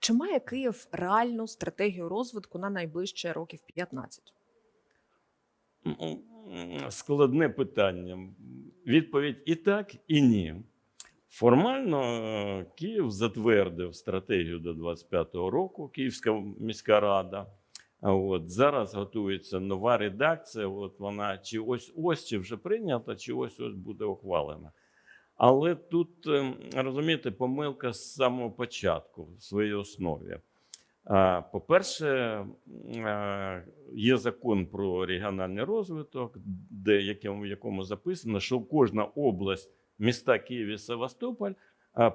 Чи має Київ реальну стратегію розвитку на найближче років 15? Складне питання. Відповідь і так, і ні. Формально е, Київ затвердив стратегію до 25-го року, Київська міська рада. От зараз готується нова редакція. От вона чи ось ось чи вже прийнята, чи ось ось буде ухвалена. Але тут е, розумієте, помилка з самого початку в своїй основі. По-перше, е, є закон про регіональний розвиток, де в якому записано, що кожна область, міста Київ і Севастополь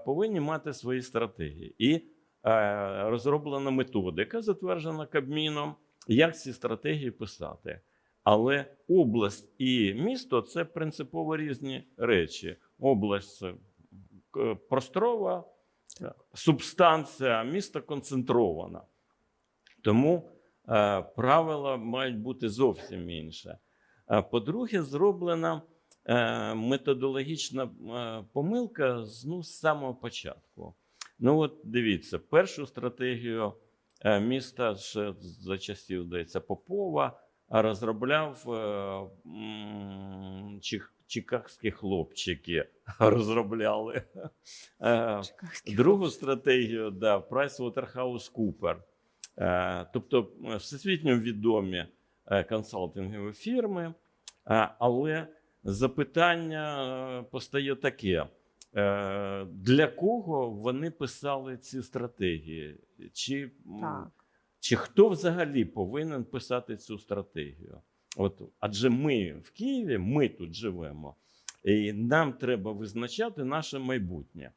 повинні мати свої стратегії. І е, розроблена методика, затверджена Кабміном, як ці стратегії писати. Але область і місто це принципово різні речі. Область це е, просторова субстанція, а місто концентрована. Тому е, правила мають бути зовсім інше. Е, По-друге, зроблена е, методологічна е, помилка з, ну, з самого початку. Ну, от дивіться, першу стратегію е, міста ще за часів, здається, Попова розробляв е, чих- чикагські хлопчики. Розробляли. Е, Другу стратегію да, PricewaterhouseCooper. Е, тобто е, всесвітньо відомі консалтингові фірми, але запитання постає таке: для кого вони писали ці стратегії? Чи, Так. Чи хто взагалі повинен писати цю стратегію? От, адже ми в Києві, ми тут живемо, і нам треба визначати наше майбутнє.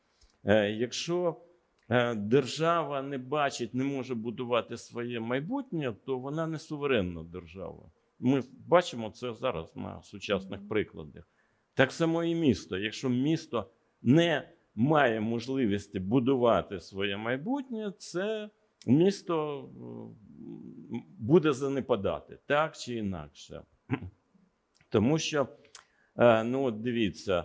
Е, Якщо е, держава не бачить, не може будувати своє майбутнє, то вона не суверенна держава. Ми бачимо це зараз на сучасних прикладах. Так само і місто. Якщо місто не має можливості будувати своє майбутнє, це місто буде занепадати так чи інакше. Тому що, е, ну от дивіться,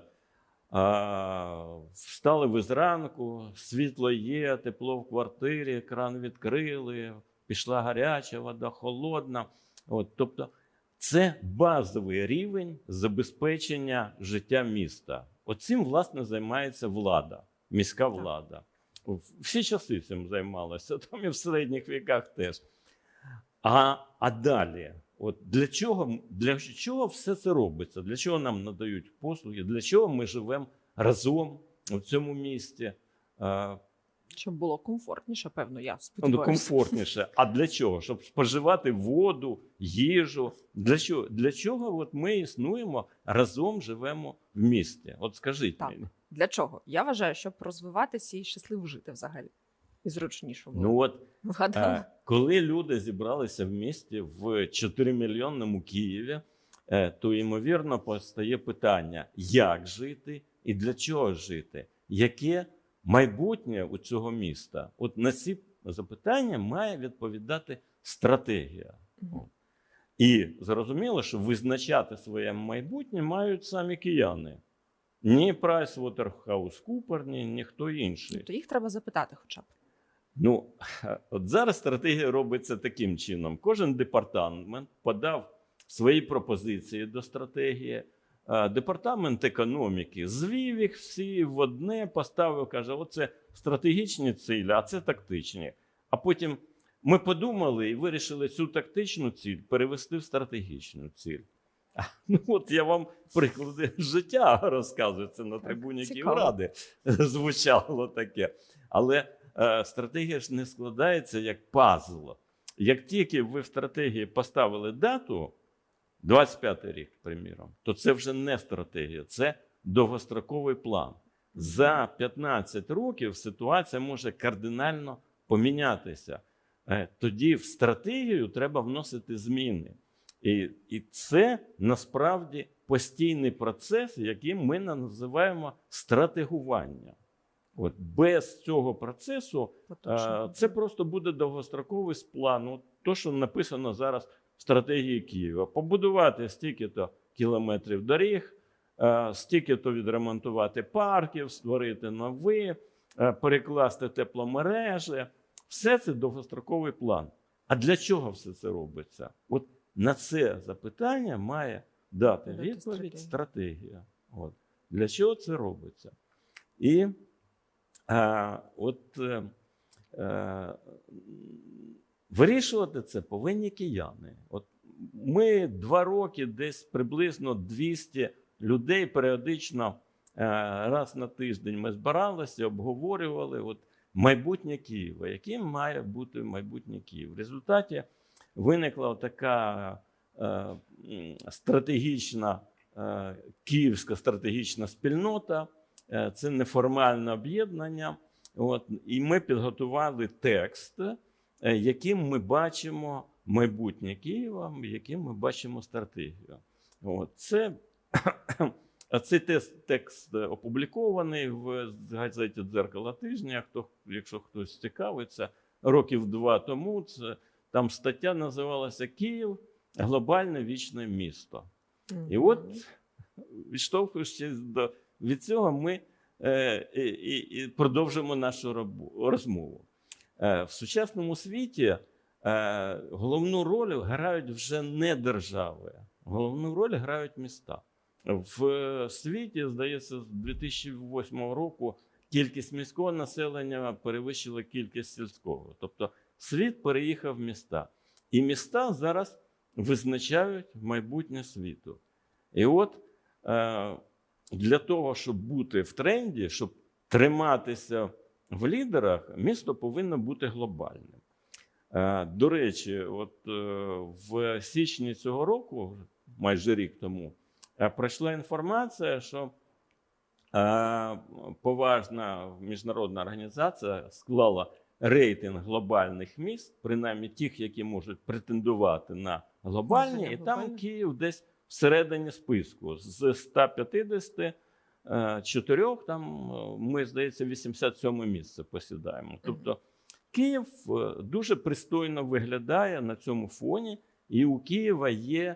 Встали ви зранку, світло є, тепло в квартирі, кран відкрили, пішла гаряча вода, холодна. От, тобто, це базовий рівень забезпечення життя міста. Оцим, власне, займається влада, міська влада. Всі часи цим займалися, там і в середніх віках теж. А, а далі, от для чого, для чого все це робиться? Для чого нам надають послуги? Для чого ми живемо разом у цьому місті? Щоб було комфортніше, певно, я ну, сподіваюся. комфортніше. А для чого? Щоб споживати воду, їжу. Для чого? Для чого от ми існуємо разом живемо в місті? От скажіть Так. мені. Для чого? Я вважаю, щоб розвиватися і щасливо жити взагалі. І зручніше було. Ну от Вгадала? Е, Коли люди зібралися в місті в 4-мільйонному Києві, е, то ймовірно постає питання, як жити і для чого жити, яке майбутнє у цього міста? От на ці запитання має відповідати стратегія. І зрозуміло, що визначати своє майбутнє мають самі кияни. Ні PricewaterhouseCoopers, ні ніхто інший. Тобто їх треба запитати хоча б. Ну, от зараз стратегія робиться таким чином: кожен департамент подав свої пропозиції до стратегії. Департамент економіки звів їх всі в одне, поставив, каже: оце стратегічні цілі, а це тактичні. А потім ми подумали і вирішили цю тактичну ціль перевести в стратегічну ціль. Ну, от я вам приклади життя розказую. Це на трибуні. Київради звучало таке. Але е, стратегія ж не складається як пазл. Як тільки ви в стратегії поставили дату, 25 рік, приміром, то це вже не стратегія, це довгостроковий план. За 15 років ситуація може кардинально помінятися. Е, Тоді в стратегію треба вносити зміни. І, і це насправді постійний процес, який ми називаємо стратегування. От без цього процесу Оточно. Е, Це просто буде довгостроковий план. От То, що написано зараз в стратегії Києва: побудувати стільки-то кілометрів доріг, е, стільки-то відремонтувати парків, створити нові, е, перекласти тепломережі. Все це довгостроковий план. А для чого все це робиться? От на це запитання має дати відповідь стратегія. От. Для чого це робиться? І а, от е, е, вирішувати це повинні кияни. От ми два роки, десь приблизно 200 людей періодично е, раз на тиждень ми збиралися, обговорювали от, майбутнє Києва, яким має бути майбутнє Київ. В результаті виникла така е, стратегічна е, київська стратегічна спільнота, е, це неформальне об'єднання. От, і ми підготували текст, е, яким ми бачимо майбутнє Києва, яким ми бачимо стратегію. От, це, цей текст е, опублікований в газеті Дзеркало тижня. Хто, якщо хтось цікавиться, років два тому це, там стаття називалася Київ глобальне вічне місто. І от, відштовхуючись до, від цього, ми е, і, і, продовжимо нашу робу- розмову. Е, в сучасному світі е, головну роль грають вже не держави, головну роль грають міста. В світі, здається, з 2008 року кількість міського населення перевищила кількість сільського. Тобто світ переїхав в міста. І міста зараз визначають майбутнє світу. І от е, для того, щоб бути в тренді, щоб триматися в лідерах, місто повинно бути глобальним. Е, до речі, от е, в січні цього року, майже рік тому, пройшла інформація, що поважна міжнародна організація склала рейтинг глобальних міст, принаймні тих, які можуть претендувати на глобальні, і там. Київ десь всередині списку з 150 е, чотирьох, там е, ми, здається, 87 місце посідаємо. Тобто Київ е, дуже пристойно виглядає на цьому фоні, і у Києва є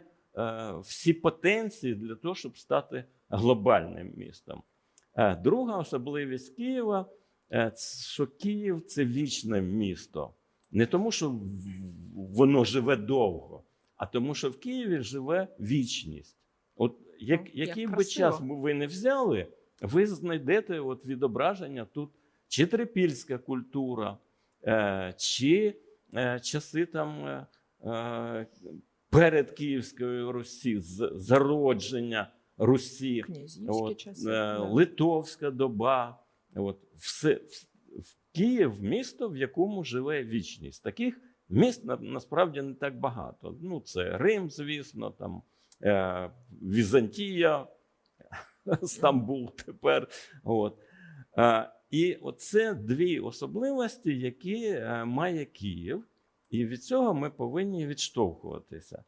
всі потенції для того, щоб стати глобальним містом. Друга особливість Києва, що Київ це вічне місто. Не тому, що воно живе довго, а тому, що в Києві живе вічність. От як, Ну, як який би красиво. час ви не взяли, ви знайдете от відображення тут чи трипільська культура, е, чи е, часи там е, е, перед Київською Русі, зародження Русі, от, часи. е. Литовська доба. От, все, в, Київ місто, в якому живе вічність. Таких міст на, насправді не так багато. Ну, це Рим, звісно, там, е, Візантія, Стамбул тепер. От. Е, і оце дві особливості, які е, має Київ, і від цього ми повинні відштовхуватися.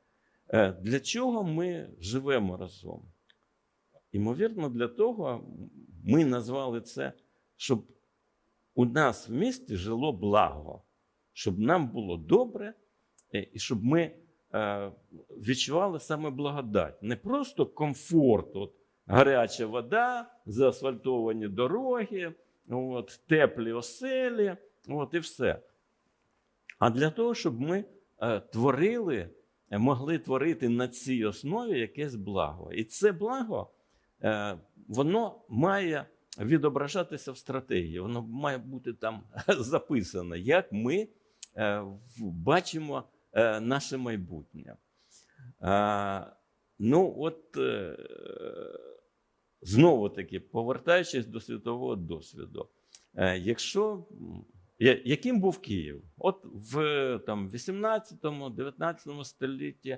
Е, для чого ми живемо разом? Імовірно, для того ми назвали це, щоб у нас в місті жило благо, щоб нам було добре, е, і щоб ми е, відчували саме благодать. Не просто комфорт, от, гаряча вода, заасфальтовані дороги, от, теплі оселі, от, і все. А для того, щоб ми е, творили, могли творити на цій основі якесь благо. І це благо воно має відображатися в стратегії, воно має бути там записано, як ми е, бачимо е, наше майбутнє. Ну, от е, знову таки, повертаючись до світового досвіду, якщо яким був Київ? От в там, 18-19 столітті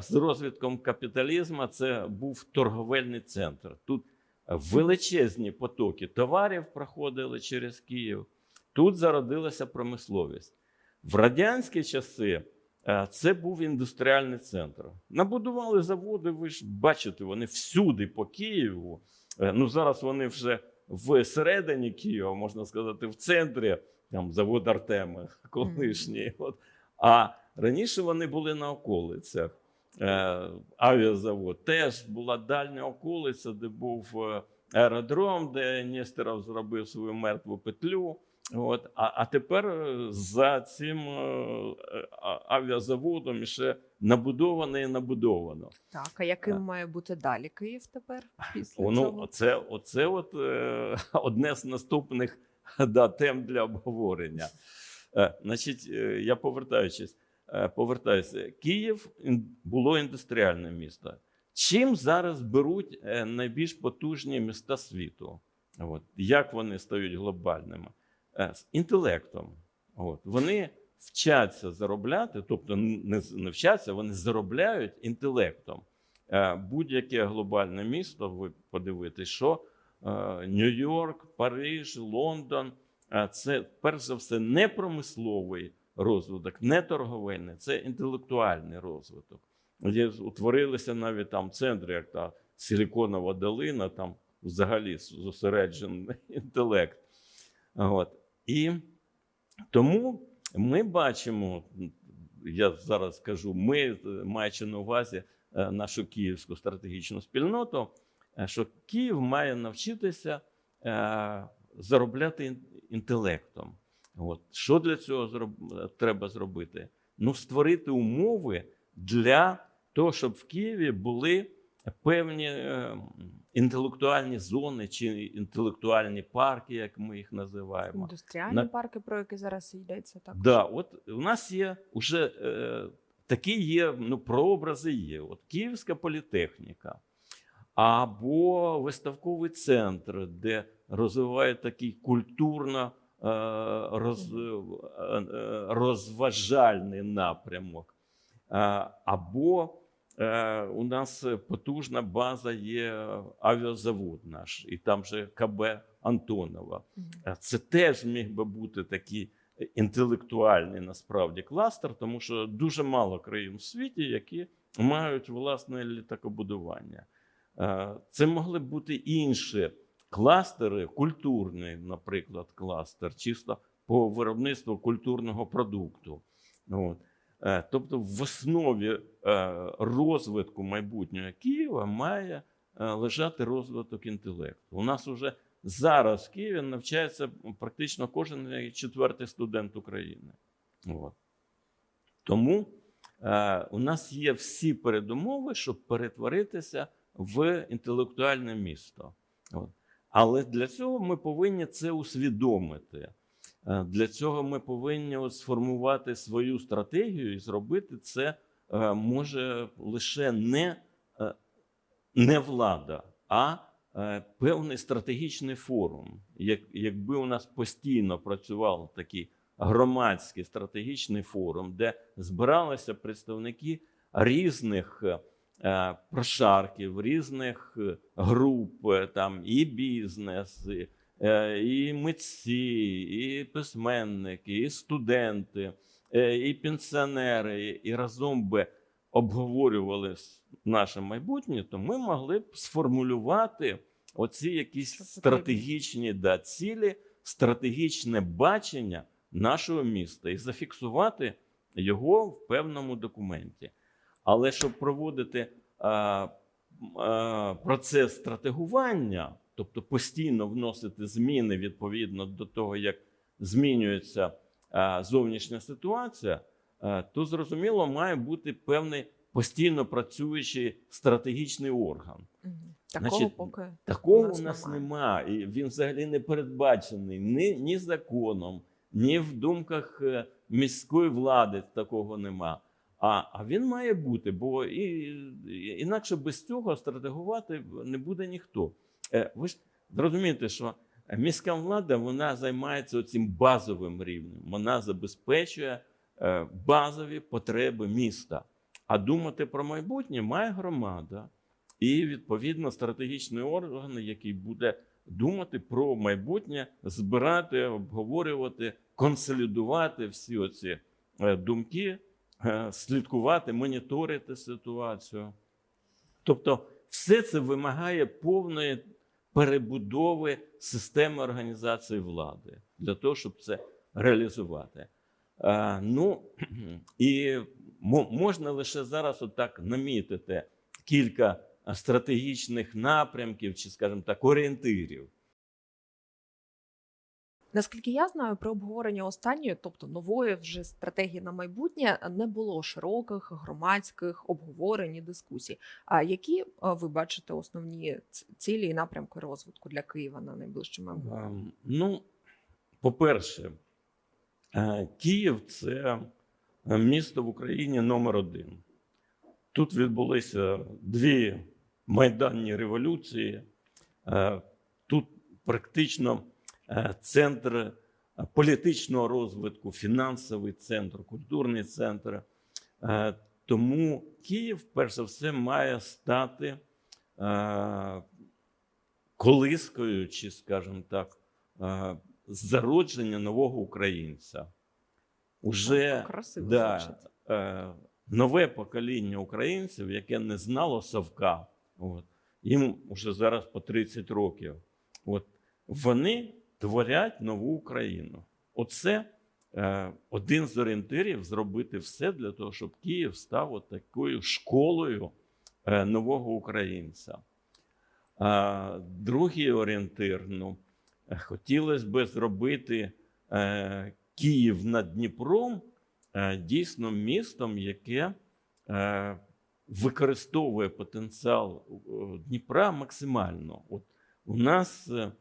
з розвитком капіталізму це був торговельний центр. Тут величезні потоки товарів проходили через Київ. Тут зародилася промисловість. В радянські часи е, це був індустріальний центр. Набудували заводи, ви ж бачите, вони всюди по Києву. Е, Ну, зараз вони вже в середині Києва, можна сказати, в центрі, там завод Артема колишній. От. А раніше вони були на околицях. Е, авіазавод теж була дальня околиця, де був е, аеродром, де Нестеров зробив свою мертву петлю. От, а, а тепер е, за цим а- авіазаводом ще набудовано і набудовано. Так, а яким Так. має бути далі Київ тепер після Воно цього? оце, оце от, е, одне з наступних да, тем для обговорення. Е, значить, е, я повертаючись, повертаюся. Київ було індустріальне місто. Чим зараз беруть е, найбільш потужні міста світу? От, як вони стають глобальними? Е, з інтелектом. От, вони вчаться заробляти, тобто не, вчаться, вони заробляють інтелектом. Е, Будь-яке глобальне місто, ви подивитесь, що е, Нью-Йорк, Париж, Лондон е, це перш за все не промисловий розвиток, не торговельний, це інтелектуальний розвиток. Утворилися навіть там центри, як та Силіконова долина, там взагалі зосереджений інтелект. От. І тому ми бачимо, я зараз скажу, ми, маючи на увазі е, нашу київську стратегічну спільноту, е, що Київ має навчитися е, заробляти інтелектом. От. Що для цього зроб- треба зробити? Ну, створити умови для того, щоб в Києві були певні е, інтелектуальні зони чи інтелектуальні парки, як ми їх називаємо. Індустріальні на- парки, про які зараз йдеться, так? Да, от у нас є вже е, такі є ну, прообрази є. От Київська політехніка або виставковий центр, де розвивають такий культурно роз, е, е, розважальний напрямок. Е, або е, у нас потужна база є авіазавод наш, і там же КБ Антонова. Е, Це теж міг би бути такий інтелектуальний насправді кластер, тому що дуже мало країн в світі, які мають власне літакобудування. Е, Це могли б бути інші кластери, культурний, наприклад, кластер, чисто по виробництву культурного продукту. От. Е, Тобто, в основі е, розвитку майбутнього Києва має е, лежати розвиток інтелекту. У нас вже зараз в Києві навчається практично кожен четвертий студент України. От. Тому у нас є всі передумови, щоб перетворитися в інтелектуальне місто. От. Але для цього ми повинні це усвідомити. Е, Для цього ми повинні сформувати свою стратегію і зробити це е, може лише не, е, не влада, а певний стратегічний форум. Як, якби у нас постійно працював такий громадський стратегічний форум, де збиралися представники різних прошарків, різних е, груп, е, там і бізнес, і, е, і митці, і письменники, і студенти, е, і пенсіонери, і разом би обговорювали наше майбутнє, то ми могли б сформулювати оці якісь стратегічні да, цілі, стратегічне бачення нашого міста і зафіксувати його в певному документі. Але щоб проводити а, а, процес стратегування, тобто постійно вносити зміни відповідно до того, як змінюється а, зовнішня ситуація, а, то зрозуміло має бути певний постійно працюючий стратегічний орган. Такого Значить, поки Такого У у нас нас, немає. немає. І він взагалі не передбачений ні, ні законом, ні в думках е, міської влади такого нема. А, а він має бути, бо і, і- інакше без цього стратегувати не буде ніхто. Е, Ви ж зрозумієте, що міська влада вона займається цим базовим рівнем. Вона забезпечує е, базові потреби міста. А думати про майбутнє має громада і відповідно стратегічний орган, який буде думати про майбутнє, збирати, обговорювати, консолідувати всі оці е, думки, слідкувати, моніторити ситуацію. Тобто, все це вимагає повної перебудови системи організації влади для того, щоб це реалізувати. Е, ну і можна лише зараз отак намітити кілька стратегічних напрямків чи, скажімо так, орієнтирів. Наскільки я знаю, при обговоренні останньої, тобто нової вже стратегії на майбутнє, не було широких громадських обговорень і дискусій. А які е, ви бачите основні цілі і напрямки розвитку для Києва на найближче майбутнє? Ем, Ну, по-перше, е, Київ це е, місто в Україні номер один. Тут відбулися дві майданні революції. Тут практично центр е, політичного розвитку, фінансовий центр, культурний центр. Е, Тому Київ, перш за все, має стати е, колискою, чи, скажімо так, е, зародження нового українця. Уже Красиво да, е, нове покоління українців, яке не знало Савка, от, їм вже зараз по 30 років. От, вони творять нову Україну. Оце е, один з орієнтирів зробити все для того, щоб Київ став от такою школою е, нового українця. А, другий орієнтир, ну, е, хотілося б зробити е, Київ над Дніпром е, дійсно містом, яке е, використовує потенціал е, Дніпра максимально. От у нас, е,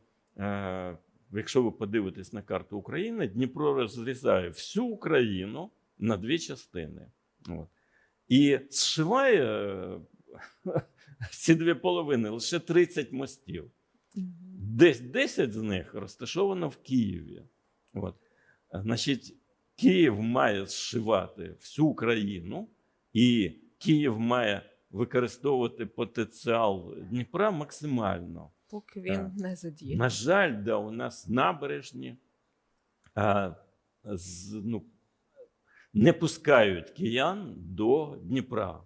е, якщо ви подивитесь на карту України, Дніпро розрізає всю Україну на дві частини. От. І зшиває е, ці дві половини лише 30 мостів. Десь 10 з них розташовано в Києві. От. Значить, Київ має зшивати всю Україну, і Київ має використовувати потенціал Дніпра максимально. Поки він Так. не задіяний. На жаль, да, у нас набережні а, з, ну, не пускають киян до Дніпра.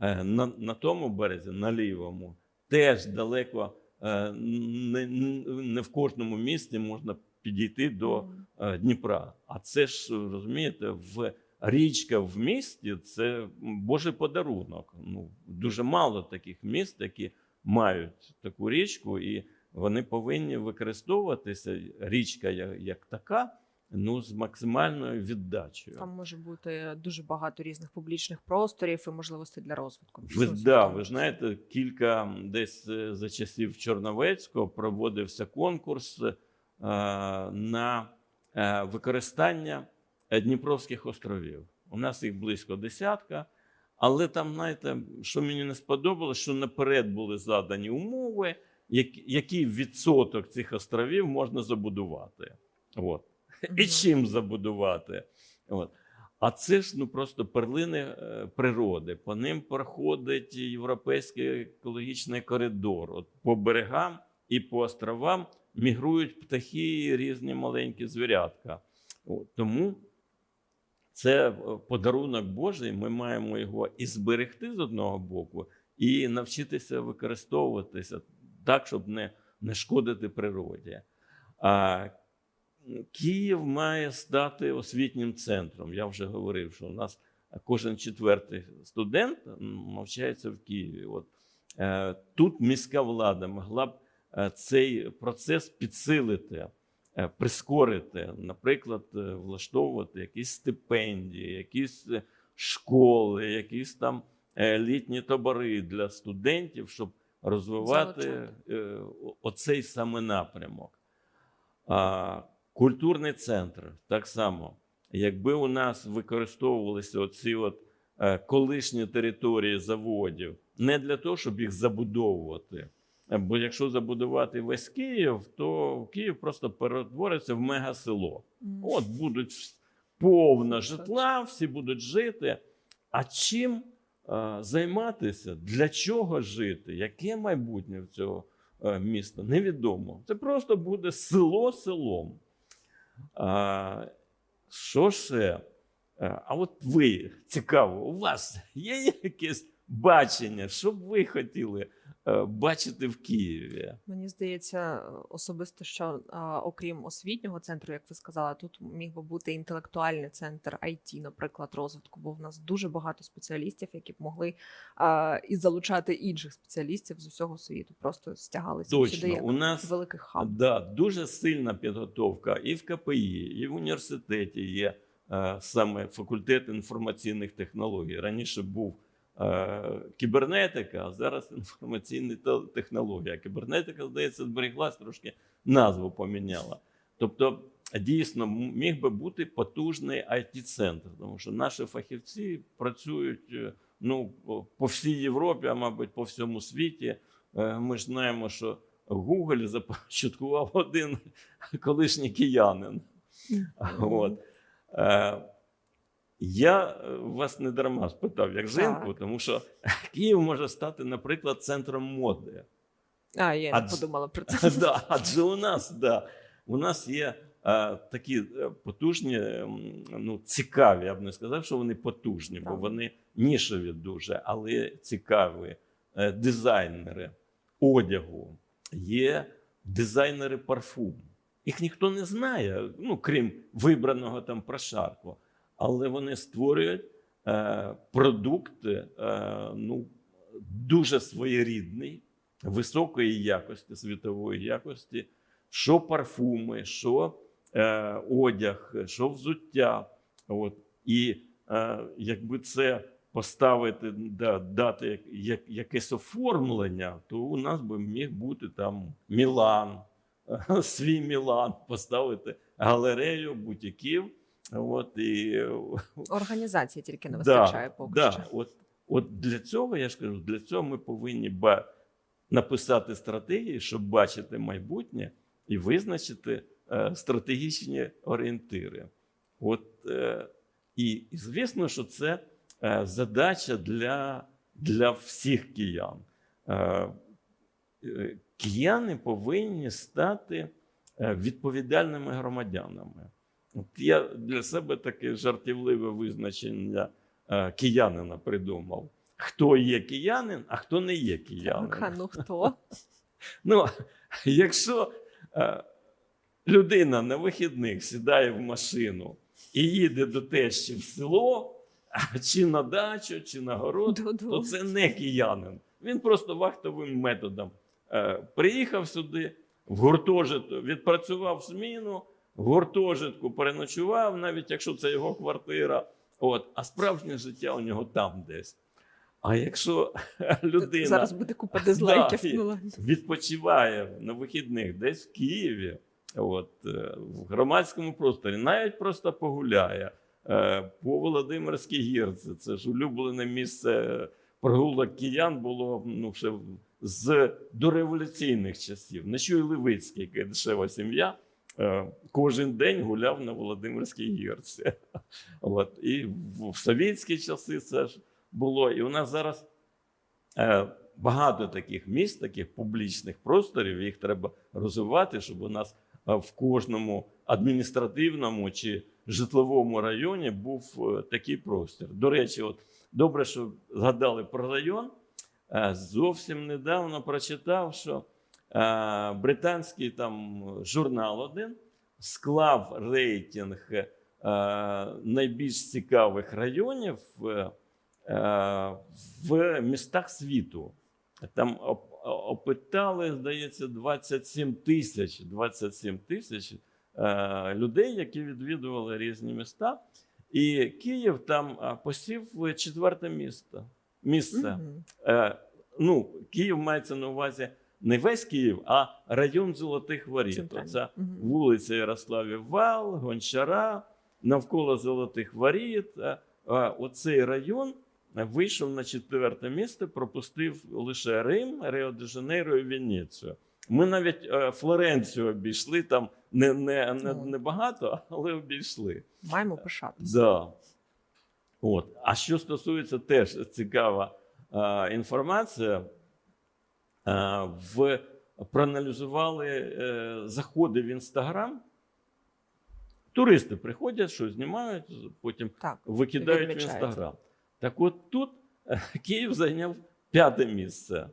Е, На, на тому березі, на лівому, теж далеко е, не, не в кожному місті можна підійти до Мгм. е, Дніпра. А це ж розумієте, в річка в місті це Божий подарунок. Ну дуже мало таких міст, які мають таку річку, і вони повинні використовуватися. Річка як, як така, ну з максимальною віддачею. Там може бути дуже багато різних публічних просторів і можливостей для розвитку. Ви, да, ви знаєте, кілька десь е, за часів Чорновецького проводився конкурс е, на е, використання Дніпровських островів. У нас їх близько десятка, але там, знаєте, що мені не сподобалось, що наперед були задані умови, який відсоток цих островів можна забудувати. От. І чим забудувати. От. А це ж ну просто перлини е, природи. По ним проходить європейський екологічний коридор. От по берегам і по островам мігрують птахи і різні маленькі звірятка. От. Тому це е, подарунок Божий. Ми маємо його і зберегти з одного боку, і навчитися використовуватися так, щоб не, не шкодити природі. А Київ має стати освітнім центром. Я вже говорив, що у нас кожен четвертий студент навчається в Києві. От, е, тут міська влада могла б е, цей процес підсилити, прискорити, наприклад, е, влаштовувати якісь стипендії, якісь е, школи, якісь там е, літні табори для студентів, щоб розвивати Залучати. е, оцей саме напрямок. А, культурний центр так само. Якби у нас використовувалися оці от, е, колишні території заводів не для того, щоб їх забудовувати. Е, Бо якщо забудувати весь Київ, то Київ просто перетвориться в мегасело. От будуть повно житла, всі будуть жити. А чим е, займатися? Для чого жити? Яке майбутнє в цього е, міста? Невідомо. Це просто буде село селом. А, що ще? Е, А от ви цікаво, у вас є якесь бачення, що б ви хотіли е, бачити в Києві? Мені здається, особисто, що окрім освітнього центру, як ви сказали, тут міг би бути інтелектуальний центр IT, наприклад, розвитку, бо в нас дуже багато спеціалістів, які б могли і залучати інших спеціалістів з усього світу. Просто стягалися сюди як у нас великий хаб. Да, дуже сильна підготовка і в КПІ, і в університеті є е, саме факультет інформаційних технологій. Раніше був кібернетика, а зараз інформаційні те- технології. А кібернетика, здається, зберіглась трошки назву поміняла. Тобто, дійсно, міг би бути потужний it центр тому що наші фахівці працюють е, ну, по- по всій Європі, а мабуть, по всьому світі. Е, Ми ж знаємо, що Google започаткував один колишній киянин. От. Я е, вас не дарма спитав, як жінку, тому що Київ може стати, наприклад, центром моди. А, я не подумала про це. да, адже у нас, да, у нас є е, такі е, потужні, ну, цікаві, я б не сказав, що вони потужні, бо вони нішеві дуже, але цікаві дизайнери одягу, є дизайнери парфуму. Їх ніхто не знає, ну, крім вибраного там прошарку. Але вони створюють е, продукт е, ну, дуже своєрідний, високої якості, світової якості, що парфуми, що е, одяг, що взуття. От. І е, якби це поставити, да, дати як, як, якесь оформлення, то у нас би міг бути там Мілан, свій Мілан, поставити галерею бутіків. От, і Організації тільки не Да, вистачає поки да. що. От, от для цього я ж кажу, для цього ми повинні ба- написати стратегії, щоб бачити майбутнє і визначити е, стратегічні орієнтири. От, е, і, і звісно, що це е, задача для, для всіх киян. Е, е, кияни повинні стати е, відповідальними громадянами. От я для себе таке жартівливе визначення е, киянина придумав. Хто є киянин, а хто не є киянин. Так, а ну хто? Ну, якщо е, людина на вихідних сідає в машину і їде до тещі в село, чи на дачу, чи на город, то це не киянин. Він просто вахтовим методом е, приїхав сюди, в гуртожиток, відпрацював зміну, гуртожитку переночував, навіть якщо це його квартира. От, а справжнє життя у нього там десь. А якщо людина Зараз буде купа дизлайків. Да, і- відпочиває на вихідних десь в Києві, от, е, в громадському просторі, навіть просто погуляє е, по Володимирській гірці. Це ж улюблене місце прогулок киян було ну, ще з дореволюційних часів. Нещуй Левицький, яка дешева сім'я, е, кожен день гуляв на Володимирській гірці. От, і в, совєтські часи це ж було. І у нас зараз е, багато таких місць, таких публічних просторів. Їх треба розвивати, щоб у нас е, в кожному адміністративному чи житловому районі був е, такий простір. До речі, от добре, що згадали про район. Е, Зовсім недавно прочитав, що е, британський там журнал один склав рейтинг е, найбільш цікавих районів е, е, в містах світу. Там опитали, здається, 27 тисяч 27 тисяч е, людей, які відвідували різні міста. І Київ там е, посів четверте місто. Місце. Е, ну, Київ мається на увазі не весь Київ, а район Золотих Воріт. Це Мгм. вулиця Ярославів Вал, Гончара, навколо Золотих Воріт. Е, е, Оцей район вийшов на четверте місце, пропустив лише Рим, Рио-де-Жанейро і Венецію. Ми навіть е, Флоренцію обійшли там не, не, не, Ну. не багато, але обійшли. Маємо пишатися. Да. От. А що стосується теж цікава інформація, в, проаналізували е, заходи в Інстаграм. Туристи приходять, що знімають, потім Так. викидають в Інстаграм. Так от тут е, Київ зайняв п'яте місце.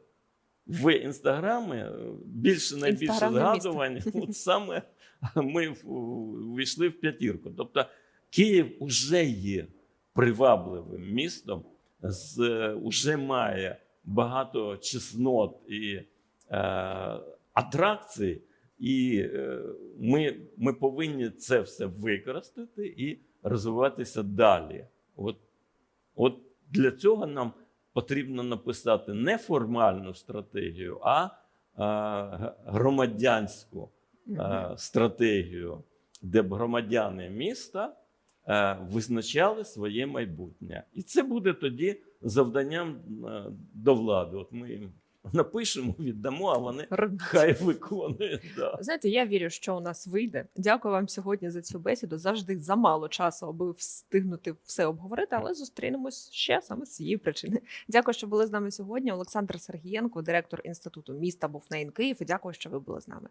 В інстаграмі е, більше найбільше згадувань. От саме ми в- увійшли в п'ятірку. Тобто Київ уже є привабливим містом, з, уже має багато чеснот і е, атракцій, і е, ми, ми повинні це все використати і розвиватися далі. От, от для цього нам потрібно написати не формальну стратегію, а, а громадянську е, стратегію, де б громадяни міста е, визначали своє майбутнє. І це буде тоді завданням е, до влади. От ми їм напишемо, віддамо, а вони Робіть. хай виконують. Да. Знаєте, я вірю, що у нас вийде. Дякую вам сьогодні за цю бесіду. Завжди замало часу, аби встигнути все обговорити, але зустрінемось ще саме з цієї причини. Дякую, що були з нами сьогодні. Олександр Сергієнко, директор інституту міста Буфнейн Київ. І дякую, що ви були з нами.